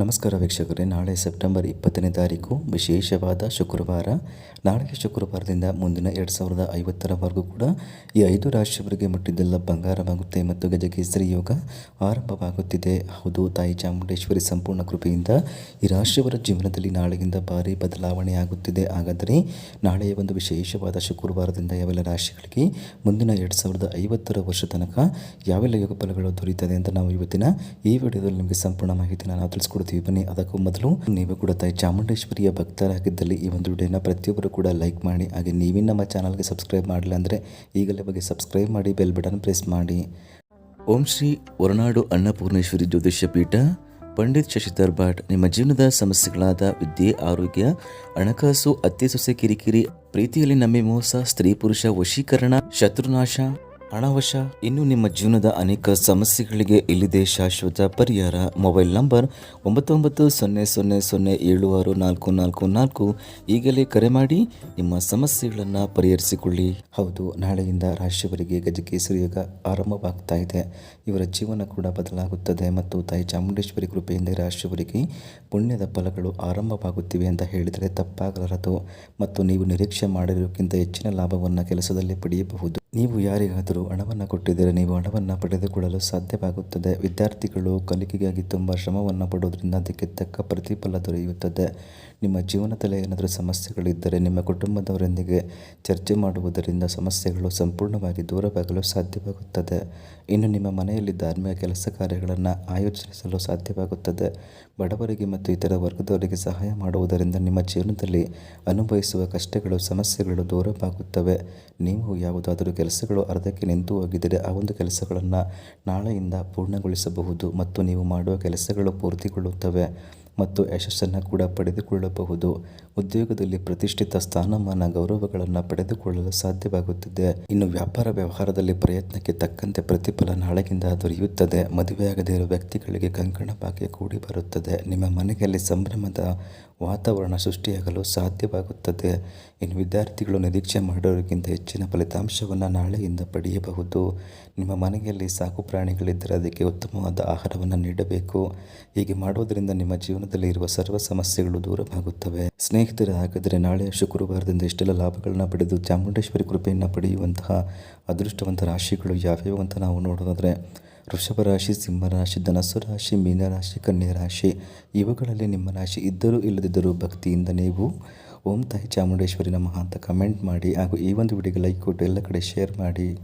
ನಮಸ್ಕಾರ ವೀಕ್ಷಕರೇ, ನಾಳೆ ಸೆಪ್ಟೆಂಬರ್ ಇಪ್ಪತ್ತನೇ ತಾರೀಕು, ವಿಶೇಷವಾದ ಶುಕ್ರವಾರ. ನಾಳೆಗೆ ಶುಕ್ರವಾರದಿಂದ ಮುಂದಿನ ಎರಡು ಸಾವಿರದ ಐವತ್ತರವರೆಗೂ ಕೂಡ ಈ ಐದು ರಾಶಿಯವರಿಗೆ ಮುಟ್ಟಿದ್ದೆಲ್ಲ ಬಂಗಾರವಾಗುತ್ತೆ ಮತ್ತು ಗಜಕೇಸರಿ ಯೋಗ ಆರಂಭವಾಗುತ್ತಿದೆ. ಹೌದು, ತಾಯಿ ಚಾಮುಂಡೇಶ್ವರಿ ಸಂಪೂರ್ಣ ಕೃಪೆಯಿಂದ ಈ ರಾಶಿಯವರ ಜೀವನದಲ್ಲಿ ನಾಳೆಯಿಂದ ಭಾರಿ ಬದಲಾವಣೆ ಆಗುತ್ತಿದೆ. ಹಾಗಾದರೆ ನಾಳೆಯ ಒಂದು ವಿಶೇಷವಾದ ಶುಕ್ರವಾರದಿಂದ ಯಾವೆಲ್ಲ ರಾಶಿಗಳಿಗೆ ಮುಂದಿನ ಎರಡು ಸಾವಿರದ ಐವತ್ತರ ವರ್ಷ ತನಕ ಯಾವೆಲ್ಲ ಯೋಗ ಫಲಗಳು ದೊರೆಯುತ್ತದೆ ಅಂತ ನಾವು ಇವತ್ತಿನ ಈ ವಿಡಿಯೋದಲ್ಲಿ ನಿಮಗೆ ಸಂಪೂರ್ಣ ಮಾಹಿತಿ ನಾವು ತಿಳಿಸ್ಕೊಡ್ತೀವಿ. ಬನ್ನಿ ಅದಕ್ಕೂ ಮೊದಲು ನೀವು ಕೂಡ ತಾಯಿ ಚಾಮುಂಡೇಶ್ವರಿಯ ಭಕ್ತರಾಗಿದ್ದಲ್ಲಿ ಈ ಒಂದು ವಿಡಿಯೋನ ಪ್ರತಿಯೊಬ್ಬರು ಕೂಡ ಲೈಕ್ ಮಾಡಿ, ಹಾಗೆ ನೀವೇ ನಮ್ಮ ಚಾನಲ್ಗೆ ಸಬ್ಸ್ಕ್ರೈಬ್ ಮಾಡಿಲ್ಲ ಅಂದರೆ ಈಗಲೇ ಬಗ್ಗೆ ಸಬ್ಸ್ಕ್ರೈಬ್ ಮಾಡಿ, ಬೆಲ್ ಬಟನ್ ಪ್ರೆಸ್ ಮಾಡಿ. ಓಂ ಶ್ರೀ ಹೊರನಾಡು ಅನ್ನಪೂರ್ಣೇಶ್ವರಿ ಜ್ಯೋತಿಷ್ಯ ಪೀಠ, ಪಂಡಿತ್ ಶಶಿಧರ್ ಭಟ್ ನಿಮ್ಮ ಜೀವನದ ಸಮಸ್ಯೆಗಳಾದ ವಿದ್ಯೆ, ಆರೋಗ್ಯ, ಹಣಕಾಸು ಅತ್ತೆ ಸೊಸೆ ಕಿರಿಕಿರಿ, ಪ್ರೀತಿಯಲ್ಲಿ ನಂಬಿ ಮೋಸ, ಸ್ತ್ರೀ ಪುರುಷ ವಶೀಕರಣ, ಶತ್ರುನಾಶ ಹಣವಶ ಇನ್ನು ನಿಮ್ಮ ಜೀವನದ ಅನೇಕ ಸಮಸ್ಯೆಗಳಿಗೆ ಇಲ್ಲಿದೆ ಶಾಶ್ವತ ಪರಿಹಾರ. ಮೊಬೈಲ್ ನಂಬರ್ ಒಂಬತ್ತು ಒಂಬತ್ತು ಸೊನ್ನೆ ಸೊನ್ನೆ ಸೊನ್ನೆ ಏಳು ಆರು ನಾಲ್ಕು ನಾಲ್ಕು ನಾಲ್ಕು. ಈಗಲೇ ಕರೆ ಮಾಡಿ ನಿಮ್ಮ ಸಮಸ್ಯೆಗಳನ್ನು ಪರಿಹರಿಸಿಕೊಳ್ಳಿ. ಹೌದು, ನಾಳೆಯಿಂದ ರಾಶಿಯವರಿಗೆ ಗಜಕೇಸರಿ ಯೋಗ ಆರಂಭವಾಗ್ತಾ ಇದೆ. ಇವರ ಜೀವನ ಕೂಡ ಬದಲಾಗುತ್ತದೆ ಮತ್ತು ತಾಯಿ ಚಾಮುಂಡೇಶ್ವರಿ ಕೃಪೆಯಿಂದ ರಾಶಿಯವರಿಗೆ ಪುಣ್ಯದ ಫಲಗಳು ಆರಂಭವಾಗುತ್ತಿವೆ ಅಂತ ಹೇಳಿದರೆ ತಪ್ಪಾಗಲಾರದು. ಮತ್ತು ನೀವು ನಿರೀಕ್ಷೆ ಮಾಡಿರೋಕ್ಕಿಂತ ಹೆಚ್ಚಿನ ಲಾಭವನ್ನು ಕೆಲಸದಲ್ಲಿ ಪಡೆಯಬಹುದು. ನೀವು ಯಾರಿಗಾದರೂ ಹಣವನ್ನು ಕೊಟ್ಟಿದ್ದರೆ ನೀವು ಹಣವನ್ನು ಪಡೆದುಕೊಳ್ಳಲು ಸಾಧ್ಯವಾಗುತ್ತದೆ. ವಿದ್ಯಾರ್ಥಿಗಳು ಕಲಿಕೆಗಾಗಿ ತುಂಬ ಶ್ರಮವನ್ನು ಪಡೋದ್ರಿಂದ ಅದಕ್ಕೆ ತಕ್ಕ ಪ್ರತಿಫಲ ದೊರೆಯುತ್ತದೆ. ನಿಮ್ಮ ಜೀವನದಲ್ಲಿ ಏನಾದರೂ ಸಮಸ್ಯೆಗಳಿದ್ದರೆ ನಿಮ್ಮ ಕುಟುಂಬದವರೊಂದಿಗೆ ಚರ್ಚೆ ಮಾಡುವುದರಿಂದ ಸಮಸ್ಯೆಗಳು ಸಂಪೂರ್ಣವಾಗಿ ದೂರವಾಗಲು ಸಾಧ್ಯವಾಗುತ್ತದೆ. ಇನ್ನು ನಿಮ್ಮ ಮನೆಯಲ್ಲಿ ಧಾರ್ಮಿಕ ಕೆಲಸ ಕಾರ್ಯಗಳನ್ನು ಆಯೋಜಿಸಲು ಸಾಧ್ಯವಾಗುತ್ತದೆ. ಬಡವರಿಗೆ ಮತ್ತು ಇತರ ವರ್ಗದವರಿಗೆ ಸಹಾಯ ಮಾಡುವುದರಿಂದ ನಿಮ್ಮ ಜೀವನದಲ್ಲಿ ಅನುಭವಿಸುವ ಕಷ್ಟಗಳು, ಸಮಸ್ಯೆಗಳು ದೂರವಾಗುತ್ತವೆ. ನೀವು ಯಾವುದಾದರೂ ಕೆಲಸಗಳು ಅರ್ಧಕ್ಕೆ ನಿಂತು ಹೋಗಿದ್ದರೆ ಆ ಒಂದು ಕೆಲಸಗಳನ್ನು ನಾಳೆಯಿಂದ ಪೂರ್ಣಗೊಳಿಸಬಹುದು ಮತ್ತು ನೀವು ಮಾಡುವ ಕೆಲಸಗಳು ಪೂರ್ತಿಗೊಳ್ಳುತ್ತವೆ. ಮತ್ತು ಯಶಸ್ಸನ್ನು ಕೂಡ ಪಡೆದುಕೊಳ್ಳಬಹುದು. ಉದ್ಯೋಗದಲ್ಲಿ ಪ್ರತಿಷ್ಠಿತ ಸ್ಥಾನಮಾನ ಗೌರವಗಳನ್ನು ಪಡೆದುಕೊಳ್ಳಲು ಸಾಧ್ಯವಾಗುತ್ತದೆ. ಇನ್ನು ವ್ಯಾಪಾರ ವ್ಯವಹಾರದಲ್ಲಿ ಪ್ರಯತ್ನಕ್ಕೆ ತಕ್ಕಂತೆ ಪ್ರತಿಫಲ ನಾಳೆಗಿಂದ ದೊರೆಯುತ್ತದೆ. ಮದುವೆಯಾಗದೇ ಇರುವ ವ್ಯಕ್ತಿಗಳಿಗೆ ಕಂಕಣ ಭಾಗ್ಯ ಕೂಡಿ ಬರುತ್ತದೆ ನಿಮ್ಮ ಮನೆಯಲ್ಲಿ ಸಂಭ್ರಮದ ವಾತಾವರಣ ಸೃಷ್ಟಿಯಾಗಲು ಸಾಧ್ಯವಾಗುತ್ತದೆ. ಇನ್ನು ವಿದ್ಯಾರ್ಥಿಗಳು ನಿರೀಕ್ಷೆ ಮಾಡೋರಿಗಿಂತ ಹೆಚ್ಚಿನ ಫಲಿತಾಂಶವನ್ನು ನಾಳೆಯಿಂದ ಪಡೆಯಬಹುದು. ನಿಮ್ಮ ಮನೆಯಲ್ಲಿ ಸಾಕು ಪ್ರಾಣಿಗಳಿದ್ದರೆ ಅದಕ್ಕೆ ಉತ್ತಮವಾದ ಆಹಾರವನ್ನು ನೀಡಬೇಕು. ಹೀಗೆ ಮಾಡುವುದರಿಂದ ನಿಮ್ಮ ಜೀವನದಲ್ಲಿ ಇರುವ ಸರ್ವ ಸಮಸ್ಯೆಗಳು ದೂರವಾಗುತ್ತವೆ. ಸ್ನೇಹಿತರೆ, ಹಾಗಾದರೆ ನಾಳೆ ಶುಕ್ರವಾರದಿಂದ ಇಷ್ಟೆಲ್ಲ ಲಾಭಗಳನ್ನು ಪಡೆದು ಚಾಮುಂಡೇಶ್ವರಿ ಕೃಪೆಯನ್ನು ಪಡೆಯುವಂತಹ ಅದೃಷ್ಟವಂತ ರಾಶಿಗಳು ಯಾವ್ಯಾವು ಅಂತ ನಾವು ನೋಡೋದಾದರೆ ವೃಷಭ ರಾಶಿ ಸಿಂಹರಾಶಿ ಧನಸ್ಸು ರಾಶಿ ಮೀನರಾಶಿ ರಾಶಿ ಇವುಗಳಲ್ಲಿ ನಿಮ್ಮ ರಾಶಿ ಇದ್ದರೂ ಇಲ್ಲದಿದ್ದರೂ ಭಕ್ತಿಯಿಂದ ನೀವು ಓಂ ತಾಯಿ ಚಾಮುಂಡೇಶ್ವರಿ ನಮಃ ಅಂತ ಕಮೆಂಟ್ ಮಾಡಿ ಹಾಗೂ ಈ ಒಂದು ವಿಡಿಯೋಗೆ ಲೈಕ್ ಕೊಟ್ಟು ಎಲ್ಲ ಕಡೆ ಶೇರ್ ಮಾಡಿ.